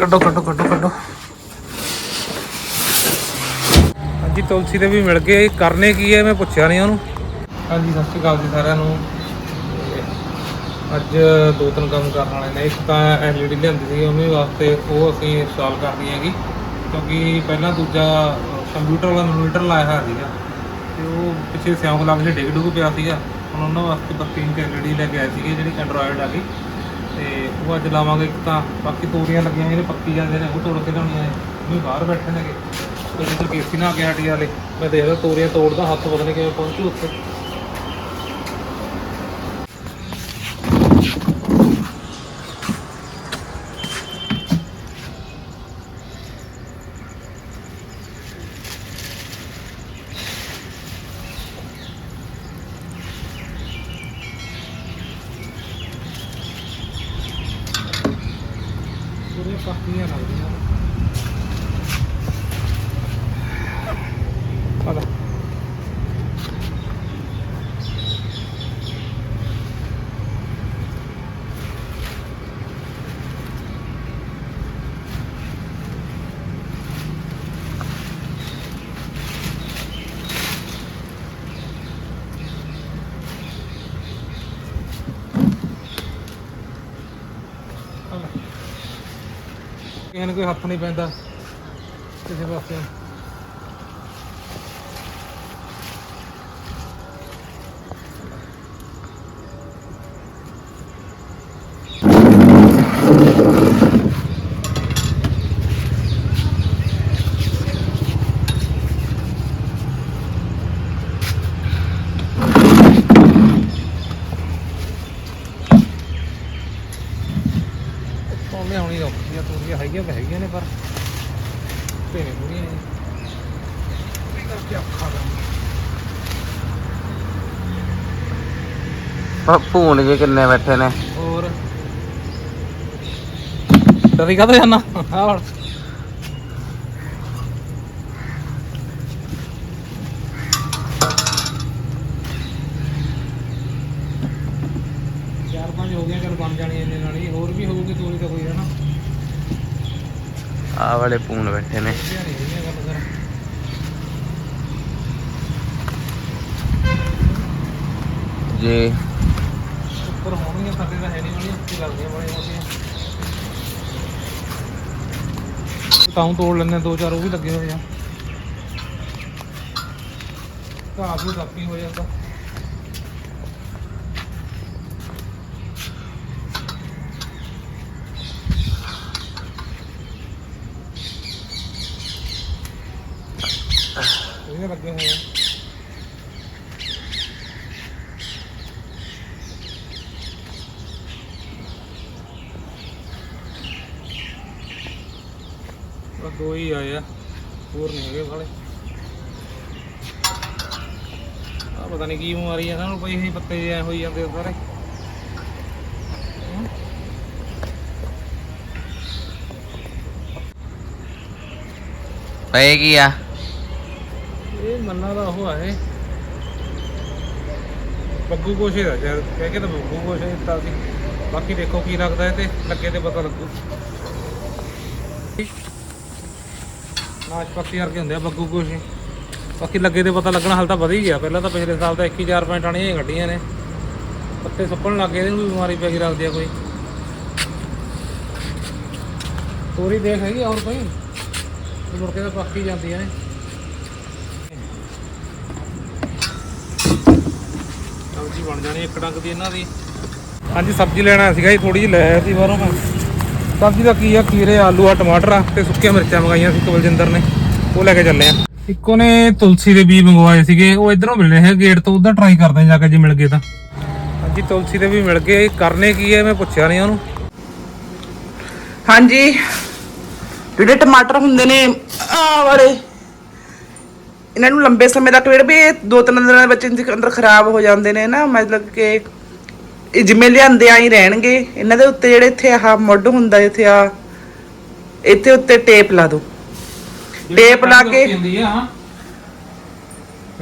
ਕੱਢੋ ਕੱਢੋ ਕੱਢੋ ਕੱਢੋ। ਹਾਂਜੀ ਤੁਲਸੀ ਦੇ ਵੀ ਮਿਲ ਗਏ। ਕਰਨੇ ਕੀ ਹੈ? ਮੈਂ ਪੁੱਛਿਆ ਨਹੀਂ ਉਹਨੂੰ। ਹਾਂਜੀ ਸਤਿ ਸ਼੍ਰੀ ਅਕਾਲ ਜੀ ਸਾਰਿਆਂ ਨੂੰ। ਅੱਜ ਦੋ ਤਿੰਨ ਕੰਮ ਕਰਨ ਵਾਲੇ ਨੇ। ਇੱਕ ਤਾਂ ਐਲਈਡੀ ਲਿਆਂਦੀ ਸੀ ਉਹਨੇ ਵਾਸਤੇ। ਉਹ ਅਸੀਂ ਇੰਸਟਾਲ ਕਰਨੀ ਹੈਗੀ। ਕਿਉਂਕਿ ਪਹਿਲਾਂ ਦੂਜਾ ਕੰਪਿਊਟਰ ਵਾਲਾ ਮੋਨੀਟਰ ਲਾਇਆ ਹੋਇਆ ਸੀਗਾ। ਤੇ ਉਹ ਪਿੱਛੇ ਸਿਉਂਕ ਲੱਗ ਕੇ ਡਿੱਗ ਡੁੱਗ ਪਿਆ ਸੀਗਾ। ਹੁਣ ਉਹਨਾਂ ਵਾਸਤੇ 32 ਇੰਚ ਐਲਈਡੀ ਲੈ ਕੇ ਆਏ ਸੀਗੇ ਜਿਹੜੀ ਐਂਡਰੋਇਡ ਆ ਗਈ। ਤੇ ਉਹ ਅੱਜ ਲਾਵਾਂਗੇ ਇੱਕ ਤਾਂ ਬਾਕੀ ਤੋਰੀਆਂ ਲੱਗੀਆਂ ਜਿਹੜੇ ਪੱਕੀ ਜਾਂਦੇ ਨੇ, ਉਹ ਤੋੜ ਕੇ ਲਿਆਉਣੀਆਂ ਨੇ। ਉਹ ਵੀ ਬਾਹਰ ਬੈਠੇ ਨੇਗੇ। ਤੇ ਜਿੱਧਰ ਕੇਸੀ ਨਾ ਕੇ ਹਟੀ ਵਾਲੇ, ਮੈਂ ਦੇਖਦਾ ਤੋਰੀਆਂ ਤੋੜਦਾ, ਹੱਥ ਪਤਾ ਨਹੀਂ ਕਿਵੇਂ ਪਹੁੰਚੂ ਉੱਥੇ ਤੋਰੀਆਂ ਪੱਕੀਆਂ ਲੱਗਦੀਆਂ ਨੇ ਆ ਲੈ ਆ ਲੈ। ਕਿਸੇ ਨੂੰ ਕੋਈ ਹੱਥ ਨਹੀਂ ਪੈਂਦਾ ਕਿਸੇ ਪਾਸੇ ਤੋਂ ਲਿਆਉਣੀ ਆ ਤੋਰੀਆਂ ਹੈਗੀਆਂ ਤਾਂ ਹੈਗੀਆਂ ਨੇ ਪਰ ਭੇਨੇ ਥੋੜੀਆਂ ਨੇ। ਇਹ ਕਰਕੇ ਔਖਾ ਕੰਮ ਭੂਣ ਜੇ ਕਿੰਨੇ ਬੈਠੇ ਨੇ। ਹੋਰ? ਤਰੀ ਕਾਹਤੋਂ ਜਾਣਾ ਆਹ ਵੜ ਚਾਰ ਪੰਜ ਹੋ ਗਈਆਂ ਚਲ ਬਣ ਜਾਣੀ ਇੰਨੇ ਨਾਲ ਹੀ। ਹੋਰ ਵੀ ਹੋਊਗੀ ਤੋਰੀ ਤਾਂ ਕੋਈ ਹੈ ਨਾ। ਆਹ ਵਾਲੇ ਭੂਣ ਬੈਠੇ ਨੇ। ਜੇ ਉੱਪਰ ਹੋਣਗੀਆਂ, ਸਾਡੇ ਤਾਂ ਹੈ ਨਹੀਂ ਵਾਲੀਆਂ ਉੱਤੇ ਲੱਗਦੀਆਂ ਬੜੀਆਂ ਮੋਟੀਆਂ। ਤਾਉਂ ਤੋੜ ਲੈਂਦੇ ਦੋ ਚਾਰ ਉਹ ਵੀ ਲੱਗੇ ਹੋਏ ਆ। ਘਾਹ ਵੀ ਕਾਫੀ ਹੋ ਜਾਂਦਾ ਇਹ ਲੱਗੇ ਹੋਏ ਆ। ਬਸ ਦੋ ਹੀ ਆਏ ਆ, ਹੋਰ ਨਹੀਂ ਹੈਗੇ ਵਾਲੇ ਆ ਪਤਾ ਨਹੀਂ ਕੀ ਬਿਮਾਰੀ ਆ ਇਹਨਾਂ ਨੂੰ ਪਈ ਸੀ ਪੱਤੇ ਜਿਹੇ ਹੋਈ ਜਾਂਦੇ ਆ ਸਾਰੇ। ਪਏ ਕੀ ਆ? ਇਹ ਮੰਨਾ ਦਾ ਉਹ ਹੈ ਬੱਗੂ ਕੋਸ਼ੇ ਦਾ ਯਾਰ ਕਹਿ ਕੇ ਤਾਂ ਬੱਗੂ ਕੋਸ਼ੇ ਦਿੱਤਾ ਸੀ। ਬਾਕੀ ਦੇਖੋ ਕੀ ਲੱਗਦਾ ਹੈ ਤੇ, ਲੱਗੇ ਤੇ ਪਤਾ ਲੱਗੂ। ਨਾਸ਼ਪਾਤੀ ਵਰਗੇ ਹੁੰਦੇ ਆ ਬੱਗੂ ਕੋਸ਼ੇ। ਬਾਕੀ ਲੱਗੇ ਤੇ ਪਤਾ ਲੱਗਣਾ, ਹਾਲ ਤਾਂ ਵਧ ਹੀ ਗਿਆ। ਪਹਿਲਾਂ ਤਾਂ ਪਿਛਲੇ ਸਾਲ ਤਾਂ 1000 ਰੁਪਏ ਟਾਣੀਆਂ ਹੀ ਕੱਢੀਆਂ ਨੇ। ਪੱਤੇ ਸੁੱਕਣ ਲੱਗ ਗਏ ਇਹਨੂੰ ਵੀ ਬਿਮਾਰੀ ਪੈ ਗਈ ਰੱਖਦੀ ਆ ਕੋਈ। ਤੋਰੀ ਦੇਖ ਹੈਗੀ ਹੋਰ ਕੋਈ? ਇਹ ਮੁੜ ਕੇ ਤਾਂ ਪੱਕੀ ਜਾਂਦੀਆਂ ਨੇ। ਸਬਜ਼ੀ ਬਣ ਜਾਣੀ ਇੱਕ ਡੰਗ ਦੀ ਇਹਨਾਂ ਦੀ। ਹਾਂਜੀ ਸਬਜ਼ੀ ਲੈਣਾ ਸੀਗਾ ਜੀ ਥੋੜੀ ਜਿਹੀ ਲੈ ਆਇਆ ਸੀ ਬਾਹਰੋਂ ਮੈਂ। ਸਬਜ਼ੀ ਦਾ ਕੀ ਆ ਖੀਰੇ ਆਲੂ ਆ ਟਮਾਟਰ ਆ ਤੇ ਸੁੱਕੀਆਂ ਮਿਰਚਾਂ ਮੰਗਾਈਆਂ ਸੀ ਕਵਲਜਿੰਦਰ ਨੇ ਉਹ ਲੈ ਕੇ ਚੱਲੇ ਆ। ਇੱਕੋ ਨੇ ਤੁਲਸੀ ਦੇ ਬੀਜ ਮੰਗਵਾਏ ਸੀਗੇ ਉਹ ਇਧਰੋਂ ਮਿਲਨੇ ਹੈ ਗੇਟ ਤੋਂ ਉਧਰ ਟਰਾਈ ਕਰਦੇ ਜਾ ਕੇ ਜੇ ਮਿਲ ਗਏ ਤਾਂ। ਹਾਂਜੀ ਤੁਲਸੀ ਦੇ ਵੀ ਮਿਲ ਗਏ ਕਰਨੇ ਕੀ ਹੈ ਮੈਂ ਪੁੱਛਿਆ ਨਹੀਂ ਉਹਨੂੰ। ਹਾਂਜੀ ਜਿਹੜੇ ਟਮਾਟਰ ਹੁੰਦੇ ਨੇ ਆ ਵਾਲੇ। ਇਹਨਾਂ ਨੂੰ ਲੰਬੇ ਸਮੇਂ ਤੱਕ ਜਿਹੜੇ ਵੀ ਇਹ ਦੋ ਤਿੰਨ ਦਿਨਾਂ ਦੇ ਵਿੱਚ ਇਹਦੇ ਅੰਦਰ ਖਰਾਬ ਹੋ ਜਾਂਦੇ ਨੇ ਨਾ ਮਤਲਬ ਕਿ ਇਹ ਜਿਵੇਂ ਲਿਆਂਦੇ ਆਈ ਰਹਿਣਗੇ ਇਹਨਾਂ ਦੇ ਉੱਤੇ ਜਿਹੜੇ ਇੱਥੇ ਆਹ ਮੁੱਢ ਹੁੰਦਾ ਇੱਥੇ ਆ ਇੱਥੇ ਉੱਤੇ ਟੇਪ ਲਾ ਦਿਓ। ਟੇਪ ਲਾ ਕੇ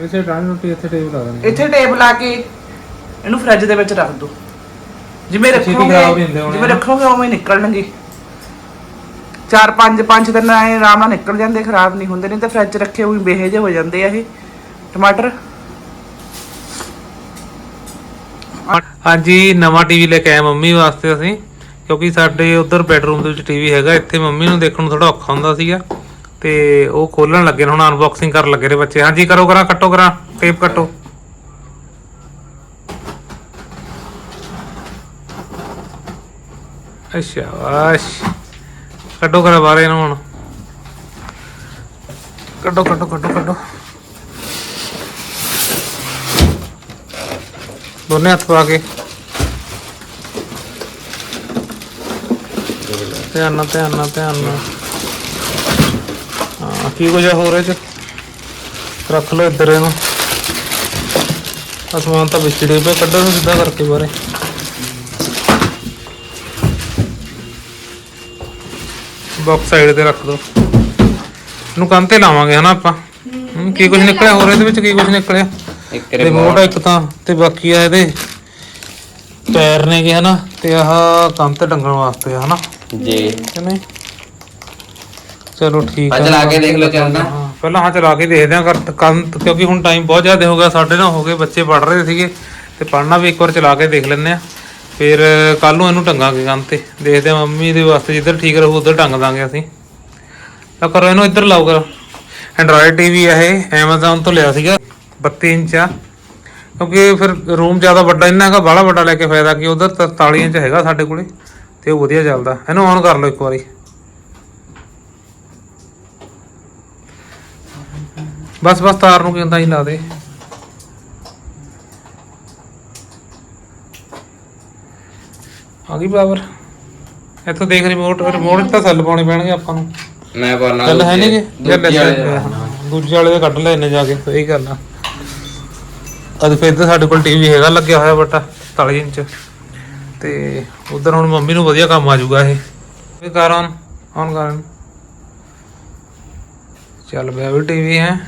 ਇਸੇ ਟਾਈਮ ਰੋਟੀ ਇੱਥੇ ਟੇਪ ਲਾ ਦੇਣੀ ਇੱਥੇ ਟੇਪ ਲਾ ਕੇ ਇਹਨੂੰ ਫ੍ਰਿਜ ਦੇ ਵਿੱਚ ਰੱਖ ਦਿਓ। ਜਿਵੇਂ ਰੱਖੋਗੇ ਜਿਵੇਂ। ਰੱਖੋਗੇ ਉਵੇਂ ਹੀ ਨਿਕਲਣਗੇ। ਚਾਰ ਪੰਜ ਪੰਜ ਦਿਨ ਐ ਆਰਾਮ ਨਾਲ ਨਿਕਲ ਜਾਂਦੇ, ਖਰਾਬ ਨਹੀਂ ਹੁੰਦੇ, ਨਹੀਂ ਤਾਂ ਫ੍ਰਿਜ ਰੱਖੇ ਹੋਏ ਬੇਹੇ ਜਿਹੇ ਹੋ ਜਾਂਦੇ ਆ ਇਹ। ਟਮਾਟਰ? ਹਾਂਜੀ, ਨਵਾਂ ਟੀਵੀ ਲੈ ਕੇ ਆਏ ਮੰਮੀ ਵਾਸਤੇ ਅਸੀਂ, ਕਿਉਂਕਿ ਸਾਡੇ ਉਧਰ ਬੈਡਰੂਮ ਦੇ ਵਿੱਚ ਟੀਵੀ ਹੈਗਾ, ਇੱਥੇ ਮੰਮੀ ਨੂੰ ਦੇਖਣ ਨੂੰ ਥੋੜਾ ਔਖਾ ਹੁੰਦਾ ਸੀਗਾ, ਤੇ ਉਹ ਖੋਲਣ ਲੱਗੇ ਨੇ, ਹੁਣ ਅਨਬਾਕਸਿੰਗ ਕਰਨ ਲੱਗੇ ਨੇ ਬੱਚੇ। ਹਾਂਜੀ, ਕਰੋ, ਕਰਾਂ, ਕੱਟੋ, ਕਰਾਂ ਟੇਪ ਕੱਟੋ। ਅੱਛਾ ਵਾਸ਼ ਕੱਢੋ ਕਰਾਂ ਬਾਹਰ ਇਹਨੂੰ ਹੁਣ। ਕੱਢੋ ਕੱਢੋ ਕੱਢੋ ਕੱਢੋ। ਦੋਨੇ ਹੱਥ ਪਾ ਕੇ। ਧਿਆਨ ਨਾਲ ਧਿਆਨ ਨਾਲ ਧਿਆਨ ਨਾਲ। ਹਾਂ, ਕੀ ਕੁਝ ਹੋ ਰਿਹਾ ਚ? ਰੱਖ ਲਓ ਇੱਧਰ ਇਹਨੂੰ। ਅਸਮਾਨ ਤਾਂ ਵਿਚੜੇ ਪਿਆ, ਕੱਢੋ ਨੂੰ ਸਿੱਧਾ ਕਰਕੇ ਬਾਰੇ ਬਾਕਸ ਸਾਈਡ ਤੇ ਰੱਖ ਦੋ। ਇਹਨੂੰ ਕੰਨ ਤੇ ਲਾਵਾਂਗੇ ਹਨਾ ਆਪਾਂ। ਹਮ, ਕੀ ਕੁਝ ਨਿਕਲਿਆ ਹੋਰ ਇਹਦੇ ਵਿੱਚ ਕੀ ਕੁਝ ਨਿਕਲਿਆ? ਇੱਕ ਰਿਮੋਟ ਇੱਕ ਤਾਂ ਤੇ ਬਾਕੀ ਆ ਇਹਦੇ। ਪੈਰ ਨੇਗੇ ਹਨਾ ਤੇ ਆਹ ਕੰਮ ਤੇ ਟੰਗਣ ਵਾਸਤੇ ਆ ਹਨਾ। ਜੀ। ਚਲੋ ਠੀਕ ਆ। ਚਲਾ ਕੇ ਦੇਖ ਲਓ ਚੱਲਦਾ ਹਾਂ ਪਹਿਲਾਂ ਹਾਂ ਚਲਾ ਕੇ ਦੇਖਦੇ ਆ ਕਰ ਕੰਨ ਕਿਉਂਕਿ ਹੁਣ ਟਾਈਮ ਬਹੁਤ ਜ਼ਿਆਦਾ ਹੋ ਗਿਆ ਸਾਡੇ ਨਾਲ ਹੋ ਗਏ ਬੱਚੇ ਪੜ ਰਹੇ ਸੀਗੇ। ਤੇ ਪੜਨਾ ਵੀ ਇੱਕ ਵਾਰ ਚਲਾ ਕੇ ਦੇਖ ਲੈਂਦੇ ਆ ਫਿਰ ਕੱਲ ਨੂੰ ਇਹਨੂੰ ਟੰਗਾਂਗੇ ਕੰਨ ਤੇ। ਦੇਖਦੇ ਆ ਮੰਮੀ ਦੇ ਵਾਸਤੇ ਜਿੱਧਰ ਠੀਕ ਰਹੂ, ਉਧਰ ਟੰਗ ਦਾਂਗੇ ਅਸੀਂ। ਤਾਂ ਕਰੋ ਇਹਨੂੰ ਇੱਧਰ ਲਾਓ ਕਰ। ਐਂਡਰੋਇਡ ਟੀਵੀ ਆ ਇਹ, Amazon ਤੋਂ ਲਿਆ ਸੀਗਾ। 32 ਇੰਚ ਆ। ਕਿਉਂਕਿ ਫਿਰ ਰੂਮ ਜ਼ਿਆਦਾ ਵੱਡਾ, ਇੰਨਾ ਹੈਗਾ ਬਾਹਲਾ ਵੱਡਾ ਲੈ ਕੇ ਫਾਇਦਾ ਕਿ ਉਧਰ 43 ਇੰਚ ਹੈਗਾ ਸਾਡੇ ਕੋਲੇ। ਤੇ ਉਹ ਵਧੀਆ ਚੱਲਦਾ। ਇਹਨੂੰ ਔਨ ਕਰ ਲਓ ਇੱਕ ਵਾਰੀ। ਬਸ ਬਸ ਤਾਰ ਨੂੰ ਕਿੰਦਾ ਹੀ ਲਾ ਦੇ। ਆ ਗਈ ਪਾਵਰ ਇੱਥੋਂ ਦੇਖ ਰਿਮੋਟ ਰਿਮੋਟ ਤਾਂ ਸੈੱਲ ਪਾਉਣੇ ਪੈਣਗੇ ਆਪਾਂ ਨੂੰ। ਮੈਂ ਪਾਣਾ ਚੱਲ ਹੈ ਨਹੀਂ ਕਿ ਦੂਜੇ ਵਾਲੇ ਦੇ ਕੱਢ ਲੈ ਇਹਨੇ ਜਾ ਕੇ ਸਹੀ ਗੱਲ ਆ। ਅੱਜ ਫਿਰ ਤਾਂ ਸਾਡੇ ਕੋਲ ਟੀਵੀ ਹੈਗਾ ਲੱਗਿਆ ਹੋਇਆ ਬਟਾ 40 ਇੰਚ। ਤੇ ਉਧਰ ਹੁਣ ਮੰਮੀ ਨੂੰ ਵਧੀਆ ਕੰਮ ਆ ਜਾਊਗਾ ਇਹ। ਇਹ ਕਰ ਆਨ ਕਰਨ ਚੱਲ ਪਿਆ ਵੀ ਟੀਵੀ ਹੈ।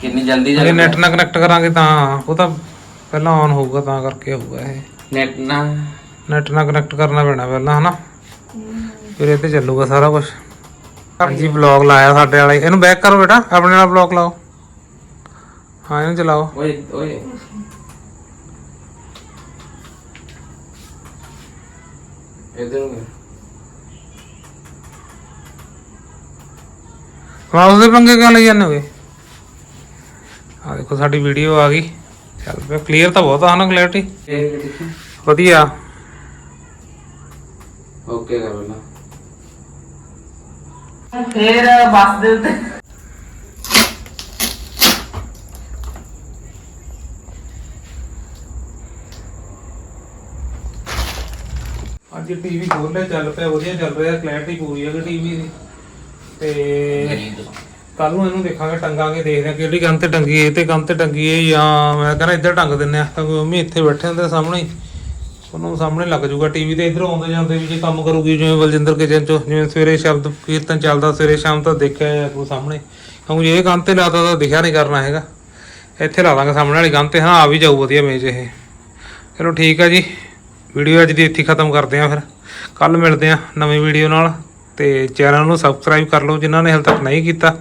ਕਿੰਨੀ ਜਲਦੀ ਜੇ ਨੈਟ ਨਾਲ ਕਨੈਕਟ ਕਰਾਂਗੇ ਤਾਂ ਉਹ ਤਾਂ ਪਹਿਲਾਂ ਆਨ ਹੋਊਗਾ ਤਾਂ ਕਰਕੇ ਹੋਊਗਾ ਇਹ। ਨੈਟ ਨਾ ਨੈਟ ਨਾਲ ਕਨੈਕਟ ਕਰਨਾ ਪੈਣਾ ਪਹਿਲਾਂ ਹਨਾ? ਫਿਰ ਇਹ ਤੇ ਚੱਲੂਗਾ ਸਾਰਾ ਕੁਝ ਹਾਂਜੀ ਵਲੌਗ ਲਾਇਆ ਸਾਡੇ ਵਾਲੇ। ਇਹਨੂੰ ਬੈਕ ਕਰੋ ਬੇਟਾ ਆਪਣੇ ਨਾਲ ਵਲੌਗ ਲਾਓ। ਹਾਂ ਇਹਨੂੰ ਚਲਾਓ। ਓਏ ਓਏ। ਇਧਰ ਨੂੰ। ਮਾਊਸ ਦੇ ਪੰਗੇ ਕਿਉਂ ਲਈ ਜਾਂਦੇ ਹੋਗੇ? ਆ ਦੇਖੋ ਸਾਡੀ ਵੀਡੀਓ ਆ ਗਈ। ਚੱਲ ਪਿਆ ਕਲੀਅਰ ਤਾਂ ਬਹੁਤ ਆ ਨਾ ਕਲੈਰਿਟੀ ਵਧੀਆ। ਓਕੇ ਕਰ ਪਹਿਲਾਂ। ਫੇਰ ਬੱਸ ਦੇ ਉੱਤੇ। ਅੱਜ ਟੀਵੀ ਖੋਲ ਲਿਆ ਚੱਲ ਪਿਆ ਵਧੀਆ ਚੱਲ ਰਿਹਾ ਕਲੈਰਿਟੀ ਪੂਰੀ ਹੈ ਟੀਵੀ ਦੀ। ਤੇ ਕੱਲ ਨੂੰ ਇਹਨੂੰ ਦੇਖਾਂਗੇ ਟੰਗਾਂਗੇ ਦੇਖਦੇ ਹਾਂ ਕਿਹੜੀ ਕੰਨ ਤੇ ਟੰਗੀ ਇਹ ਤੇ ਕੰਨ ਤੇ ਟੰਗੀ ਹੈ ਜਾਂ ਮੈਂ ਕਹਿੰਦਾ ਇੱਧਰ ਟੰਗ ਦਿੰਨੇ ਆ ਕਿਉਂਕਿ ਮੰਮੀ ਇੱਥੇ ਬੈਠੇ ਹੁੰਦੇ ਸਾਹਮਣੇ ਹੀ। ਉਹਨਾਂ ਨੂੰ ਸਾਹਮਣੇ ਲੱਗ ਜਾਊਗਾ, ਟੀਵੀ ਤੇ ਇੱਧਰ ਆਉਂਦੇ ਜਾਂਦੇ ਵੀ ਜੇ ਕੰਮ ਕਰੂਗੀ, ਜਿਵੇਂ ਬਲਜਿੰਦਰ ਕਿਚਨ ਚ, ਜਿਵੇਂ ਸਵੇਰੇ ਸ਼ਬਦ ਕੀਰਤਨ ਚੱਲਦਾ, ਸਵੇਰੇ ਸ਼ਾਮ ਤਾਂ ਦੇਖਿਆ ਹੈ ਕੋ ਸਾਹਮਣੇ। ਕਿਉਂਕਿ ਜੇ ਇਹ ਕੰਨ ਤੇ ਲਾਤਾ ਤਾਂ ਦਿਖਿਆ ਨਹੀਂ ਕਰਨਾ ਹੈਗਾ। ਇੱਥੇ ਲਾ ਦਾਂਗੇ ਸਾਹਮਣੇ ਵਾਲੀ ਕੰਨ ਤੇ, ਹਾਂ, ਆ ਵੀ ਜਾਊ ਵਧੀਆ ਮੇਜ ਇਹ। ਚਲੋ ਠੀਕ ਆ ਜੀ ਵੀਡੀਓ ਅੱਜ ਦੀ ਇੱਥੇ ਖਤਮ ਕਰਦੇ ਆਂ ਫਿਰ। ਕੱਲ ਮਿਲਦੇ ਆਂ ਨਵੀਂ ਵੀਡੀਓ ਨਾਲ, ਤੇ ਚੈਨਲ ਨੂੰ ਸਬਸਕ੍ਰਾਈਬ ਕਰ ਲਓ ਜਿਨ੍ਹਾਂ ਨੇ ਹਾਲੇ ਤੱਕ ਨਹੀਂ ਕੀਤਾ।